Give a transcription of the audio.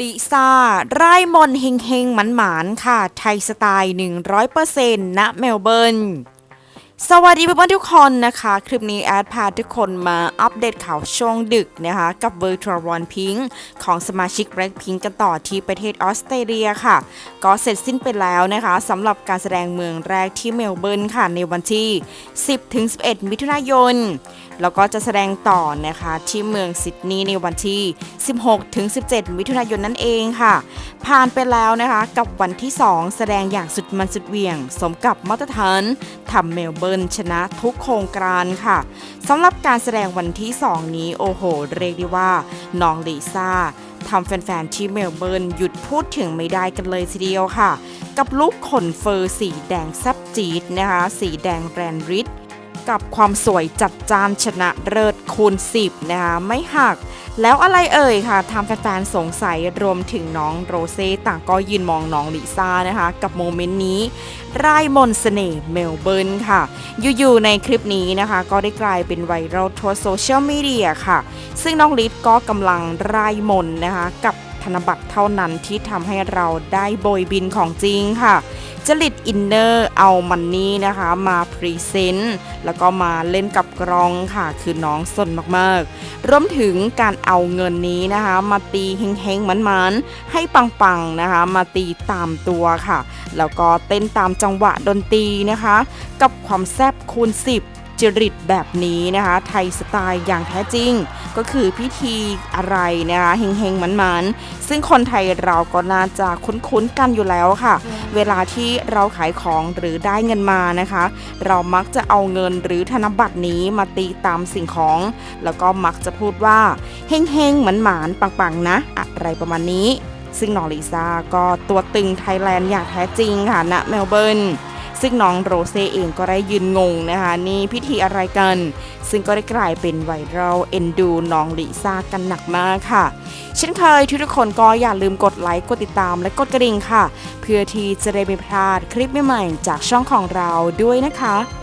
ลิซ่า ไร่มนเฮงเฮงหมันหมานค่ะ ไทยสไตล์ 100%ณเมลเบิร์น สวัสดีเพื่อนๆทุกคนนะคะ คลิปนี้แอดพาทุกคนมาอัปเดตข่าวช่วงดึกนะคะ กับ Virtual One Pink ของสมาชิก Blackpink กันต่อที่ประเทศออสเตรเลียค่ะ ก็เสร็จสิ้นไปแล้วนะคะสำหรับการแสดงเมืองแรกที่เมลเบิร์นค่ะ ในวันที่ 10-11 มิถุนายน แล้วก็จะแสดงต่อนะคะที่เมืองซิดนีย์ในวันที่ 16-17 มิถุนายนนั่นเองค่ะ ผ่านไปแล้วนะคะกับวันที่ 2 แสดงอย่างสุดมันสุดเหวี่ยง สมกับมาตรฐานทำเมลเบิร์นชนะทุกโครงการค่ะสำหรับการแสดงวันที่ 2 นี้โอ้โห เรียกได้ว่าน้องลิซ่าทำแฟนๆที่เมลเบิร์นหยุดพูดถึงไม่ได้กันเลยทีเดียวค่ะ กับลุกขนเฟอร์สีแดงแซบจีดนะคะ สีแดงแรนริด กับความสวยจัดจ้านชนะเลิศคูณ 10 นะคะ ไม่หัก แล้วอะไรเอ่ยค่ะทำแฟนๆสงสัยรวมถึงน้องโรเซ่ต่างก็ยืนมองน้องลิซ่านะคะ กับโมเมนต์นี้ร่ายมนต์เสน่ห์เมลเบิร์นค่ะ อยู่ๆในคลิปนี้นะคะ ก็ได้กลายเป็นไวรัลทั่วโซเชียลมีเดียค่ะ ซึ่งน้องลิศก็กำลังร่ายมนนะคะกับ นบัตรเท่านั้นที่ทำให้เราได้โบยบินของจริงค่ะ จริตอินเนอร์เอามันนี่นะคะ มาพรีเซนต์แล้วก็มาเล่นกับกรองค่ะ คือน้องสนมากๆ รวมถึงการเอาเงินนี้นะคะ มาตีเฮงๆมันๆ ให้ปังๆนะคะ มาตีตามตัวค่ะ แล้วก็เต้นตามจังหวะดนตรีนะคะ กับความแซ่บคูณ 10 จริตแบบนี้นะคะ ไทยสไตล์อย่างแท้จริง ก็คือพิธีอะไรนะคะเฮงๆมันๆ ซึ่งคนไทยเราก็น่าจะคุ้นๆกันอยู่แล้วค่ะ เวลาที่เราขายของหรือได้เงินมานะคะ เรามักจะเอาเงินหรือธนบัตรนี้มาตีตามสิ่งของ แล้วก็มักจะพูดว่าเฮงๆหมานๆปังๆนะ อะไรประมาณนี้ ซึ่งน้องลิซ่าก็ตัวตึงไทยแลนด์อย่างแท้จริงค่ะณเมลเบิร์น ซึ่งน้องโรเซ่เองก็ได้ยืนงงนะคะนี่พิธีอะไรกัน ซึ่งก็ได้กลายเป็นไวรัลเอ็นดูน้องลิซ่ากันหนักมากค่ะ เช่นเคยทุกคนก็อย่าลืมกดไลค์กดติดตามและกดกระดิ่งค่ะ เพื่อที่จะได้ไม่พลาดคลิปใหม่ๆจากช่องของเราด้วยนะคะ